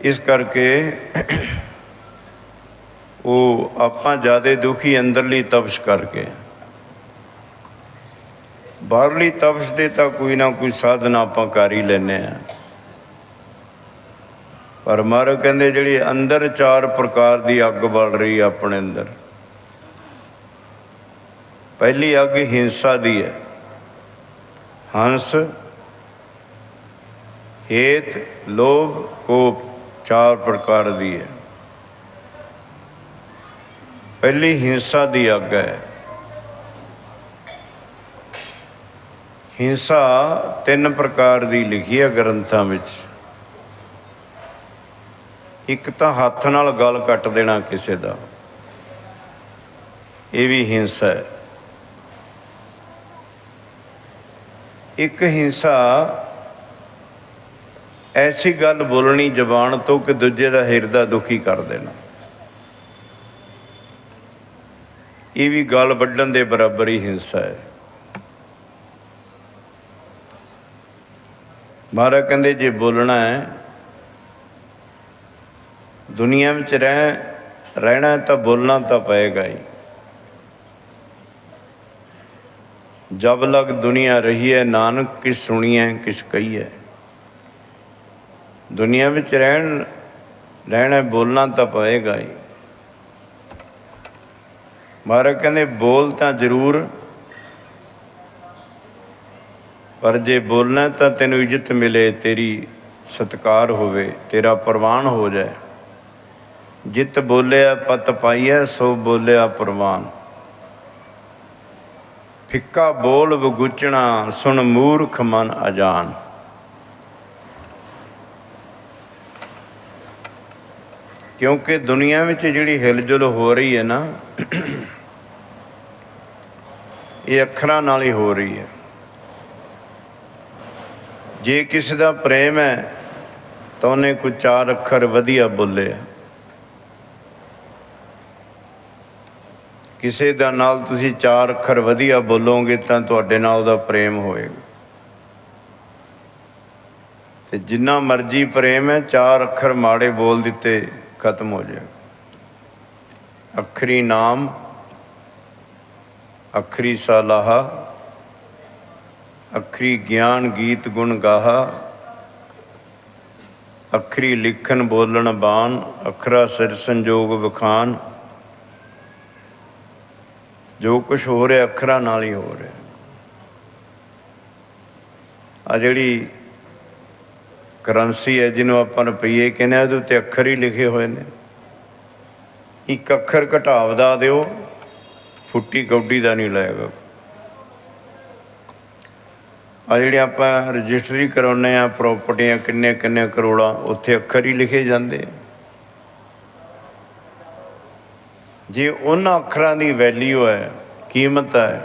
ਇਸ ਕਰਕੇ ਉਹ ਆਪਾਂ ਜ਼ਿਆਦਾ ਦੁਖੀ ਅੰਦਰਲੀ ਤਪਸ਼ ਕਰਕੇ। ਬਾਹਰਲੀ ਤਪਸ਼ ਦੇ ਤਾਂ ਕੋਈ ਨਾ ਕੋਈ ਸਾਧਨਾ ਆਪਾਂ ਕਰ ਹੀ ਲੈਨੇ ਆ ਪਰ ਮਹਾਰਾਜ ਕਹਿੰਦੇ ਜਿਹੜੀ ਅੰਦਰ ਚਾਰ ਪ੍ਰਕਾਰ ਦੀ ਅੱਗ ਬਲ ਰਹੀ ਹੈ ਆਪਣੇ ਅੰਦਰ। ਪਹਿਲੀ ਅੱਗ ਹਿੰਸਾ ਦੀ ਹੈ। ਹੰਸ, ਹੇਤ, ਲੋਭ, ਕੋਪ। ਚਾਰ ਪ੍ਰਕਾਰ ਦੀ ਹੈ। ਪਹਿਲੀ ਹਿੰਸਾ ਦੀ ਅੱਗ ਹੈ। ਹਿੰਸਾ ਤਿੰਨ ਪ੍ਰਕਾਰ ਦੀ ਲਿਖੀ ਹੈ ਗ੍ਰੰਥਾਂ ਵਿੱਚ। ਇੱਕ ਤਾਂ ਹੱਥ ਨਾਲ ਗਲ ਕੱਟ ਦੇਣਾ ਕਿਸੇ ਦਾ। ਇਹ ਵੀ ਹਿੰਸਾ ਹੈ। ਇੱਕ ਹਿੰਸਾ ਐਸੀ ਗੱਲ ਬੋਲਣੀ ਜ਼ਬਾਨ ਤੋਂ ਕਿ ਦੂਜੇ ਦਾ ਹਿਰਦਾ ਦੁਖੀ ਕਰ ਦੇਣਾ। ਇਹ ਵੀ ਗੱਲ ਵੱਢਣ ਦੇ ਬਰਾਬਰ ਹੀ ਹਿੰਸਾ ਹੈ। ਮਹਾਰਾਜ ਕਹਿੰਦੇ, ਜੇ ਬੋਲਣਾ ਹੈ, ਦੁਨੀਆ ਵਿੱਚ ਰਹਿ, ਰਹਿਣਾ ਤਾਂ ਬੋਲਣਾ ਤਾਂ ਪਏਗਾ ਹੀ। ਜਬ ਲਗ ਦੁਨੀਆ ਰਹੀ ਹੈ, ਨਾਨਕ ਕਿਸ ਸੁਣੀਐ ਕਿਸ ਕਹੀਐ ਦੁਨੀਆ ਵਿੱਚ ਰਹਿਣ, ਰਹਿਣਾ, ਬੋਲਣਾ ਤਾਂ ਪਏਗਾ ਹੀ। ਮਹਾਰਾਜ ਕਹਿੰਦੇ, ਬੋਲ ਤਾਂ ਜ਼ਰੂਰ, ਪਰ ਜੇ ਬੋਲਣਾ ਤਾਂ ਤੈਨੂੰ ਇੱਜ਼ਤ ਮਿਲੇ, ਤੇਰੀ ਸਤਕਾਰ ਹੋਵੇ, ਤੇਰਾ ਪ੍ਰਵਾਨ ਹੋ ਜਾਏ। ਜਿਤ ਬੋਲਿਆ, ਪਤ ਪਾਈਐ, ਸੋ ਬੋਲਿਆ ਪ੍ਰਵਾਨ। ਫਿੱਕਾ ਬੋਲ, ਵਗੁਚਣਾ, ਸੁਣ ਮੂਰਖ ਮਨ ਅਜਾਨ। ਕਿਉਂਕਿ ਦੁਨੀਆ ਵਿੱਚ ਜਿਹੜੀ ਹਿਲਜੁਲ ਹੋ ਰਹੀ ਹੈ ਨਾ, ਇਹ ਅੱਖਰਾਂ ਨਾਲ ਹੀ ਹੋ ਰਹੀ ਹੈ। ਜੇ ਕਿਸੇ ਦਾ ਪ੍ਰੇਮ ਹੈ, ਤਾਂ ਉਹਨੇ ਕੋਈ ਚਾਰ ਅੱਖਰ ਵਧੀਆ ਬੋਲੇ ਆ। ਕਿਸੇ ਦਾ ਨਾਲ ਤੁਸੀਂ ਚਾਰ ਅੱਖਰ ਵਧੀਆ ਬੋਲੋਗੇ, ਤਾਂ ਤੁਹਾਡੇ ਨਾਲ ਉਹਦਾ ਪ੍ਰੇਮ ਹੋਏਗਾ। ਤੇ ਜਿੰਨਾ ਮਰਜ਼ੀ ਪ੍ਰੇਮ ਹੈ, ਚਾਰ ਅੱਖਰ ਮਾੜੇ ਬੋਲ ਦਿੱਤੇ। ਖਤਮ ਹੋ ਜਾਏਗਾ ਅਖਰੀ ਨਾਮ, ਅਖਰੀ ਸਲਾਹਾ, ਅਖਰੀ ਗਿਆਨ ਗੀਤ ਗੁਣ ਗਾਹਾ, ਅਖਰੀ ਲਿਖਣ ਬੋਲਣ ਬਾਣ, ਅਖਰਾ ਸਿਰ ਸੰਜੋਗ ਵਿਖਾਨ ਜੋ ਕੁਝ ਹੋ ਰਿਹਾ ਅੱਖਰਾਂ ਨਾਲ ਹੀ ਹੋ ਰਿਹਾ। ਆ ਜਿਹੜੀ ਕਰੰਸੀ ਹੈ ਜਿਹਨੂੰ ਆਪਾਂ ਰੁਪਈਏ ਕਹਿੰਦੇ ਆ, ਉਹਦੇ ਉੱਤੇ ਅੱਖਰ ਹੀ ਲਿਖੇ ਹੋਏ ਨੇ। ਇੱਕ ਅੱਖਰ ਘਟਾਵ ਦਾ ਦਿਓ, ਫੁੱਟੀ ਕੌਡੀ ਦਾ ਨਹੀਂ ਲਾਏਗਾ ਆ ਜਿਹੜੇ ਆਪਾਂ ਰਜਿਸਟਰੀ ਕਰਾਉਨੇ ਆ ਪ੍ਰਾਪਰਟੀਆਂ ਕਿੰਨੇ ਕਿੰਨੇ ਕਰੋੜਾਂ, ਉੱਥੇ ਅੱਖਰ ਹੀ ਲਿਖੇ ਜਾਂਦੇ ਆ। ਜੇ ਉਹਨਾਂ ਅੱਖਰਾਂ ਦੀ ਵੈਲਿਊ ਹੈ, ਕੀਮਤ ਹੈ,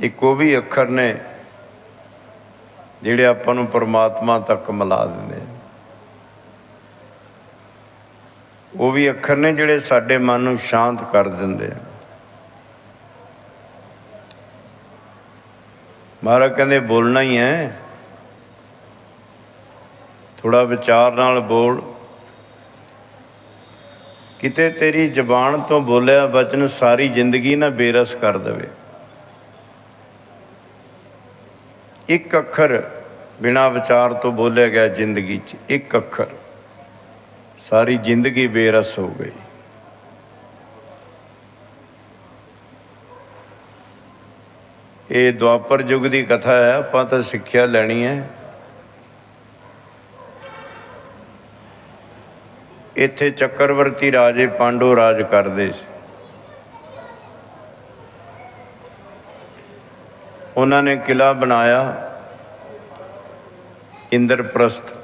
ਇੱਕ ਉਹ ਵੀ ਅੱਖਰ ਨੇ ਜਿਹੜੇ ਆਪਾਂ ਨੂੰ ਪਰਮਾਤਮਾ ਤੱਕ ਮਿਲਾ ਦਿੰਦੇ ਉਹ ਵੀ ਅੱਖਰ ਨੇ ਜਿਹੜੇ ਸਾਡੇ ਮਨ ਨੂੰ ਸ਼ਾਂਤ ਕਰ ਦਿੰਦੇ ਆ। ਮਹਾਰਾਜ ਕਹਿੰਦੇ, ਬੋਲਣਾ ਹੀ ਹੈ। ਥੋੜਾ ਵਿਚਾਰ ਨਾਲ ਬੋਲ। ਕਿਤੇ ਤੇਰੀ ਜ਼ਬਾਨ ਤੋਂ ਬੋਲਿਆ ਬਚਨ ਸਾਰੀ ਜ਼ਿੰਦਗੀ ਨਾ ਬੇਰਸ ਕਰ ਦੇਵੇ। ਇੱਕ ਅੱਖਰ ਬਿਨਾ ਵਿਚਾਰ ਤੋਂ ਬੋਲਿਆ ਗਿਆ ਜ਼ਿੰਦਗੀ 'ਚ, ਇੱਕ ਅੱਖਰ। ਸਾਰੀ ਜ਼ਿੰਦਗੀ ਬੇਰਸ ਹੋ ਗਈ। ਇਹ ਦੁਆਪਰ ਯੁੱਗ ਦੀ ਕਥਾ ਹੈ, ਆਪਾਂ ਤਾਂ ਸਿੱਖਿਆ ਲੈਣੀ ਹੈ। ਇੱਥੇ ਚੱਕਰਵਰਤੀ ਰਾਜੇ ਪਾਂਡੋ ਰਾਜ ਕਰਦੇ ਸੀ। ਉਹਨਾਂ ਨੇ ਕਿਲਾ ਬਣਾਇਆ ਇੰਦਰਪ੍ਰਸਤ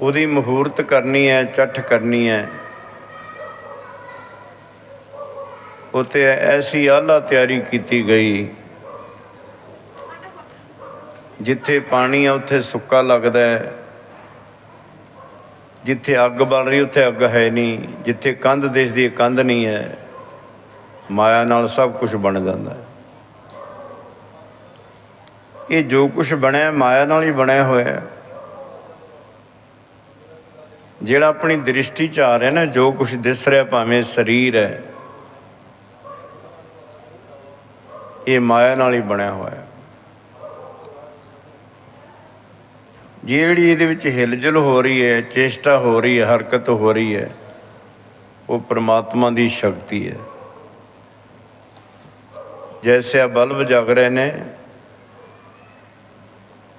ਉਹਦੀ ਮਹੂਰਤ ਕਰਨੀ ਹੈ, ਚੱਠ ਕਰਨੀ ਹੈ। ਉਤੇ ਐਸੀ ਆਲਾ ਤਿਆਰੀ ਕੀਤੀ ਗਈ ਜਿੱਥੇ ਪਾਣੀ ਆ ਉੱਥੇ ਸੁੱਕਾ ਲੱਗਦਾ ਹੈ। ਜਿੱਥੇ ਅੱਗ ਬਲ ਰਹੀ, ਉੱਥੇ ਅੱਗ ਹੈ ਨਹੀਂ। ਜਿੱਥੇ ਕੰਧ ਦਿਸਦੀ ਹੈ ਕੰਧ ਨਹੀਂ ਹੈ। ਮਾਇਆ ਨਾਲ ਸਭ ਕੁਝ ਬਣ ਜਾਂਦਾ ਹੈ। ਇਹ ਜੋ ਕੁਝ ਬਣਿਆ ਮਾਇਆ ਨਾਲ ਹੀ ਬਣਿਆ ਹੋਇਆ ਹੈ। ਜਿਹੜਾ ਆਪਣੀ ਦ੍ਰਿਸ਼ਟੀ ਚ ਆ ਰਿਹਾ ਨਾ, ਜੋ ਕੁਝ ਦਿਸ ਰਿਹਾ ਭਾਵੇਂ ਸਰੀਰ ਹੈ, ਇਹ ਮਾਇਆ ਨਾਲ ਹੀ ਬਣਿਆ ਹੋਇਆ ਹੈ। ਜਿਹੜੀ ਇਹਦੇ ਵਿੱਚ ਹਿਲਜੁਲ ਹੋ ਰਹੀ ਹੈ, ਚੇਸ਼ਟਾ ਹੋ ਰਹੀ ਹੈ, ਹਰਕਤ ਹੋ ਰਹੀ ਹੈ, ਉਹ ਪ੍ਰਮਾਤਮਾ ਦੀ ਸ਼ਕਤੀ ਹੈ। ਜੈਸੇ ਆ ਬਲਬ ਜਗ ਰਹੇ ਨੇ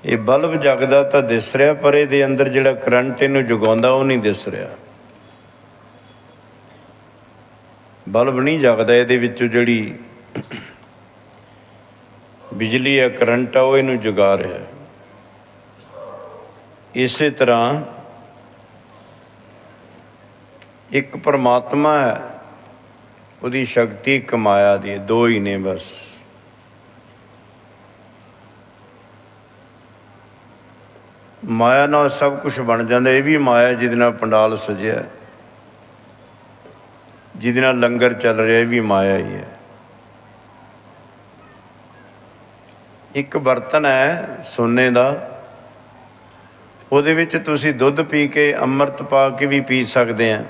ਇਹ ਬਲਬ ਜਗਦਾ ਤਾਂ ਦਿਸ ਰਿਹਾ ਪਰ ਇਹਦੇ ਅੰਦਰ ਜਿਹੜਾ ਕਰੰਟ ਇਹਨੂੰ ਜਗਾਉਂਦਾ ਉਹ ਨਹੀਂ ਦਿਸ ਰਿਹਾ ਬਲਬ ਨਹੀਂ ਜਗਦਾ ਇਹਦੇ ਵਿੱਚੋਂ ਜਿਹੜੀ ਬਿਜਲੀ ਆ ਕਰੰਟ ਆ ਉਹ ਇਹਨੂੰ ਜਗਾ ਰਿਹਾ ਇਸੇ ਤਰ੍ਹਾਂ ਇੱਕ ਪਰਮਾਤਮਾ ਹੈ ਉਹਦੀ ਸ਼ਕਤੀ ਇੱਕ ਮਾਇਆ ਦੀ ਦੋ ਹੀ ਨੇ ਬਸ। ਮਾਇਆ ਨਾਲ ਸਭ ਕੁਝ ਬਣ ਜਾਂਦਾ, ਇਹ ਵੀ ਮਾਇਆ ਜਿਹਦੇ ਨਾਲ ਪੰਡਾਲ ਸਜਿਆ ਜਿਹਦੇ ਨਾਲ ਲੰਗਰ ਚੱਲ ਰਿਹਾ, ਇਹ ਵੀ ਮਾਇਆ ਹੀ ਹੈ। ਇੱਕ ਬਰਤਨ ਹੈ ਸੋਨੇ ਦਾ, ਉਹਦੇ ਵਿੱਚ ਤੁਸੀਂ ਦੁੱਧ ਪੀ ਕੇ, ਅੰਮ੍ਰਿਤ ਪਾ ਕੇ ਵੀ ਪੀ ਸਕਦੇ ਆ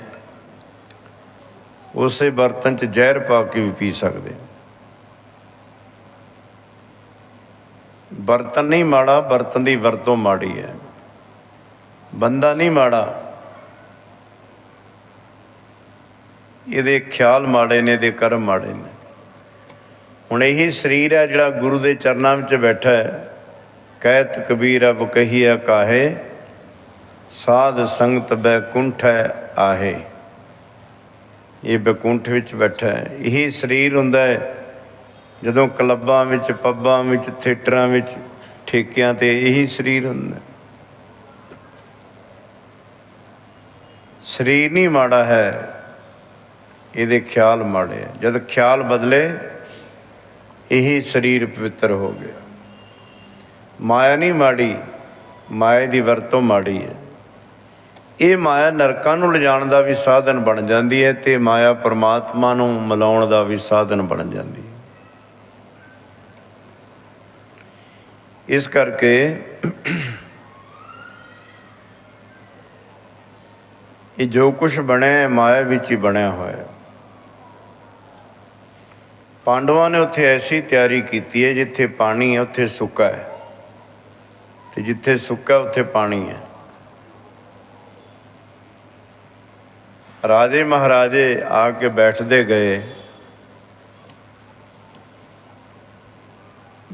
ਉਸੇ ਬਰਤਨ 'ਚ ਜ਼ਹਿਰ ਪਾ ਕੇ ਵੀ ਪੀ ਸਕਦੇ। ਬਰਤਨ ਨਹੀਂ ਮਾੜਾ, ਬਰਤਨ ਦੀ ਵਰਤੋਂ ਮਾੜੀ ਹੈ। ਬੰਦਾ ਨਹੀਂ ਮਾੜਾ। ਇਹਦੇ ਖਿਆਲ ਮਾੜੇ ਨੇ, ਇਹਦੇ ਕਰਮ ਮਾੜੇ ਨੇ। ਹੁਣ ਇਹੀ ਸਰੀਰ ਹੈ ਜਿਹੜਾ ਗੁਰੂ ਦੇ ਚਰਨਾਂ ਵਿੱਚ ਬੈਠਾ ਹੈ। ਕਹਿਤ ਕਬੀਰ ਅਬ ਕਹੀਆ ਕਾਹੇ, ਸਾਧ ਸੰਗਤ ਬੈਕੁੰਠ ਹੈ ਆਹੇ। ਇਹ ਬੈਕੁੰਠ ਵਿੱਚ ਬੈਠਾ ਹੈ। ਇਹੀ ਸਰੀਰ ਹੁੰਦਾ ਹੈ, ਜਦੋਂ ਕਲੱਬਾਂ ਵਿੱਚ, ਪੱਬਾਂ ਵਿੱਚ, ਥੀਏਟਰਾਂ ਵਿੱਚ, ਠੇਕਿਆਂ ਤੇ ਇਹੀ ਸਰੀਰ ਹੁੰਦਾ ਸਰੀਰ ਨਹੀਂ ਮਾੜਾ ਹੈ, ਇਹਦੇ ਖਿਆਲ ਮਾੜੇ ਹੈ। ਜਦ ਖਿਆਲ ਬਦਲੇ, ਇਹੀ ਸਰੀਰ ਪਵਿੱਤਰ ਹੋ ਗਿਆ। ਮਾਇਆ ਨਹੀਂ ਮਾੜੀ ਮਾਇਆ ਦੀ ਵਰਤੋਂ ਮਾੜੀ ਹੈ। ਇਹ ਮਾਇਆ ਨਰਕਾਂ ਨੂੰ ਲਿਜਾਣ ਦਾ ਵੀ ਸਾਧਨ ਬਣ ਜਾਂਦੀ ਹੈ ਤੇ ਮਾਇਆ ਪਰਮਾਤਮਾ ਨੂੰ ਮਿਲਾਉਣ ਦਾ ਵੀ ਸਾਧਨ ਬਣ ਜਾਂਦੀ ਹੈ। ਇਸ ਕਰਕੇ ਇਹ ਜੋ ਕੁਝ ਬਣਿਆ ਮਾਇਆ ਵਿੱਚ ਹੀ ਬਣਿਆ ਹੋਇਆ ਪਾਂਡਵਾਂ ਨੇ ਉੱਥੇ ਐਸੀ ਤਿਆਰੀ ਕੀਤੀ ਹੈ ਜਿੱਥੇ ਪਾਣੀ ਹੈ, ਉੱਥੇ ਸੁੱਕਾ ਹੈ। ਤੇ ਜਿੱਥੇ ਸੁੱਕਾ, ਉੱਥੇ ਪਾਣੀ ਹੈ। ਰਾਜੇ ਮਹਾਰਾਜੇ ਆ ਕੇ ਬੈਠਦੇ ਗਏ।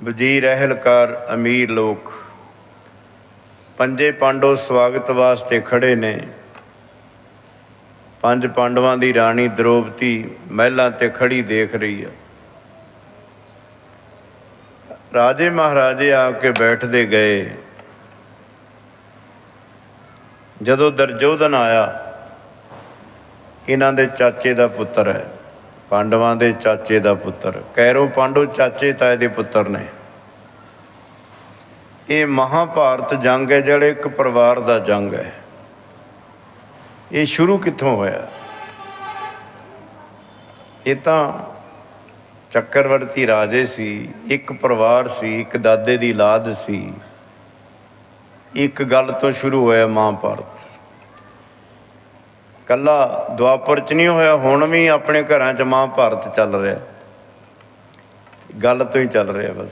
ਵਜ਼ੀਰ ਅਹਿਲਕਾਰ ਅਮੀਰ ਲੋਕ। ਪੰਜੇ ਪਾਂਡੋ ਸਵਾਗਤ ਵਾਸਤੇ ਖੜੇ ਨੇ। ਪੰਜ ਪਾਂਡਵਾਂ ਦੀ ਰਾਣੀ ਦ੍ਰੋਪਦੀ ਮਹਿਲਾਂ ਤੇ ਖੜੀ ਦੇਖ ਰਹੀ ਹੈ ਰਾਜੇ ਮਹਾਰਾਜੇ ਆ ਕੇ ਬੈਠਦੇ ਗਏ। ਜਦੋਂ ਦਰਜੋਧਨ ਆਇਆ ਇਹਨਾਂ ਦੇ ਚਾਚੇ ਦਾ ਪੁੱਤਰ ਹੈ, ਪਾਂਡਵਾਂ ਦੇ ਚਾਚੇ ਦਾ ਪੁੱਤਰ। ਕੈਰੋ ਪਾਂਡੋ, ਚਾਚੇ ਤਾਏ ਦੇ ਪੁੱਤਰ ਨੇ। ਇਹ ਮਹਾਭਾਰਤ ਜੰਗ ਹੈ, ਜਿਹੜਾ ਇੱਕ ਪਰਿਵਾਰ ਦਾ ਜੰਗ ਹੈ। ਇਹ ਸ਼ੁਰੂ ਕਿੱਥੋਂ ਹੋਇਆ? ਇਹ ਤਾਂ ਚੱਕਰਵਰਤੀ ਰਾਜੇ ਸੀ, ਇੱਕ ਪਰਿਵਾਰ ਸੀ, ਇੱਕ ਦਾਦੇ ਦੀ ਲਾਦ ਸੀ। ਇੱਕ ਗੱਲ ਤੋਂ ਸ਼ੁਰੂ ਹੋਇਆ ਮਹਾਭਾਰਤ। ਕੱਲਾ ਦੁਆਪਰ ਚ ਨਹੀਂ ਹੋਇਆ, ਹੁਣ ਵੀ ਆਪਣੇ ਘਰਾਂ ਚ ਮਹਾਭਾਰਤ ਚੱਲ ਰਿਹਾ। ਗੱਲ ਤੋਂ ਹੀ ਚੱਲ ਰਿਹਾ ਬਸ।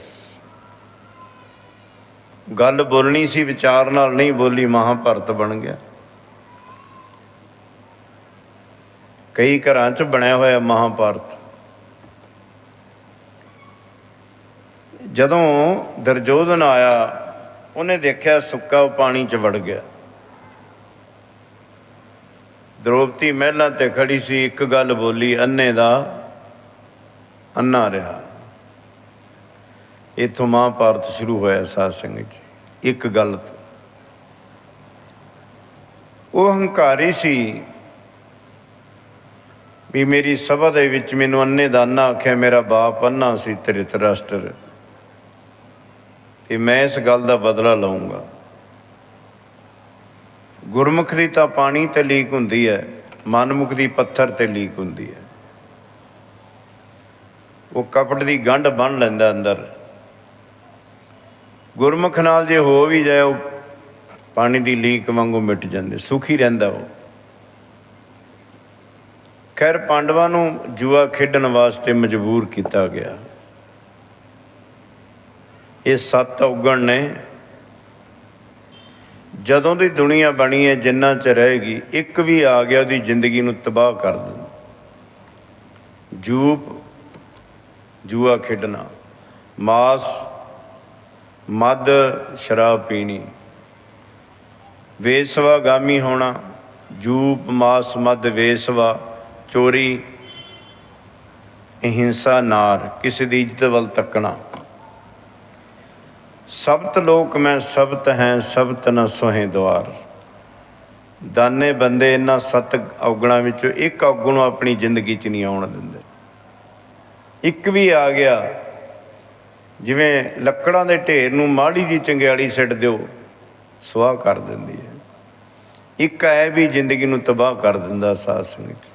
ਗੱਲ ਬੋਲਣੀ ਸੀ, ਵਿਚਾਰ ਨਾਲ ਨਹੀਂ ਬੋਲੀ ਮਹਾਭਾਰਤ ਬਣ ਗਿਆ। ਕਈ ਘਰਾਂ 'ਚ ਬਣਿਆ ਹੋਇਆ ਮਹਾਭਾਰਤ ਜਦੋਂ ਦਰਜੋਧਨ ਆਇਆ, ਉਹਨੇ ਦੇਖਿਆ ਸੁੱਕਾ ਉਹ ਪਾਣੀ 'ਚ ਵੜ ਗਿਆ। ਦ੍ਰੋਪਦੀ ਮਹਿਲਾਂ ਤੇ ਖੜੀ ਸੀ, ਇੱਕ ਗੱਲ ਬੋਲੀ, ਅੰਨੇ ਦਾ ਅੰਨਾ ਰਿਹਾ। ਇੱਥੋਂ ਮਹਾਭਾਰਤ ਸ਼ੁਰੂ ਹੋਇਆ ਸਾਧ ਸੰਗਤ ਜੀ, ਇੱਕ ਗੱਲ ਉਹ ਹੰਕਾਰੀ ਸੀ ਵੀ ਮੇਰੀ ਸਭਾ ਦੇ ਵਿੱਚ ਮੈਨੂੰ ਅੰਨੇ ਦਾ ਅੰਨਾ ਆਖਿਆ, ਮੇਰਾ ਬਾਪ ਅੰਨਾ ਸੀ ਧ੍ਰਿਤਰਾਸ਼ਟਰ ਤੇ ਮੈਂ ਇਸ ਗੱਲ ਦਾ ਬਦਲਾ ਲਵਾਂਗਾ ਗੁਰਮੁਖ ਦੀ ਤਾਂ ਪਾਣੀ ਤੇ ਲੀਕ ਹੁੰਦੀ ਹੈ, ਮਨਮੁਖ ਦੀ ਪੱਥਰ ਤੇ ਲੀਕ ਹੁੰਦੀ ਹੈ। ਉਹ ਕਪੜ ਦੀ ਗੰਢ ਬੰਨ ਲੈਂਦਾ ਅੰਦਰ। ਗੁਰਮੁਖ ਨਾਲ ਜੇ ਹੋ ਵੀ ਜਾਏ, ਉਹ ਪਾਣੀ ਦੀ ਲੀਕ ਵਾਂਗੂ ਮਿਟ ਜਾਂਦੇ ਸੁਖੀ ਰਹਿੰਦਾ ਉਹ। ਖੈਰ, ਪਾਂਡਵਾਂ ਨੂੰ ਜੂਆ ਖੇਡਣ ਵਾਸਤੇ ਮਜਬੂਰ ਕੀਤਾ ਗਿਆ। ਇਹ ਸੱਤ ਔਗਣ ਨੇ ਜਦੋਂ ਦੀ ਦੁਨੀਆ ਬਣੀ ਹੈ, ਜਿੰਨਾ ਚ ਰਹੇਗੀ, ਇੱਕ ਵੀ ਆ ਗਿਆ, ਉਹਦੀ ਜ਼ਿੰਦਗੀ ਨੂੰ ਤਬਾਹ ਕਰ ਦਿੰਦਾ। ਜੂਪ, ਜੂਆ ਖੇਡਣਾ। ਮਾਸ ਮਦ ਸ਼ਰਾਬ ਪੀਣੀ। ਵੇਸਵਾ ਗਾਮੀ ਹੋਣਾ। ਜੂਪ, ਮਾਸ ਮਦ ਵੇਸਵਾ, ਚੋਰੀ, ਅਹਿੰਸਾ, ਨਾਰ। ਕਿਸੇ ਦੀ ਇੱਜ਼ਤ ਵੱਲ ਤੱਕਣਾ। ਸਬਤ ਲੋਕ ਮੈਂ ਸਬਤ ਹੈ, ਸਬਤ ਨ ਸੋਹੇ ਦਵਾਰ ਦਾਨੇ ਬੰਦੇ ਇਹਨਾਂ ਸੱਤ ਔਗਣਾਂ ਵਿੱਚੋਂ ਇੱਕ ਔਗਣ ਨੂੰ ਆਪਣੀ ਜ਼ਿੰਦਗੀ 'ਚ ਨਹੀਂ ਆਉਣ ਦਿੰਦੇ। ਇੱਕ ਵੀ ਆ ਗਿਆ, ਜਿਵੇਂ ਲੱਕੜਾਂ ਦੇ ਢੇਰ ਨੂੰ ਮਾੜੀ ਦੀ ਚੰਗਿਆੜੀ ਸਿੱਟ ਦਿਓ, ਸੁਆਹ ਕਰ ਦਿੰਦੀ ਹੈ। ਇੱਕ ਐ ਵੀ ਜ਼ਿੰਦਗੀ ਨੂੰ ਤਬਾਹ ਕਰ ਦਿੰਦਾ ਸਾਧ ਸੰਗਤ।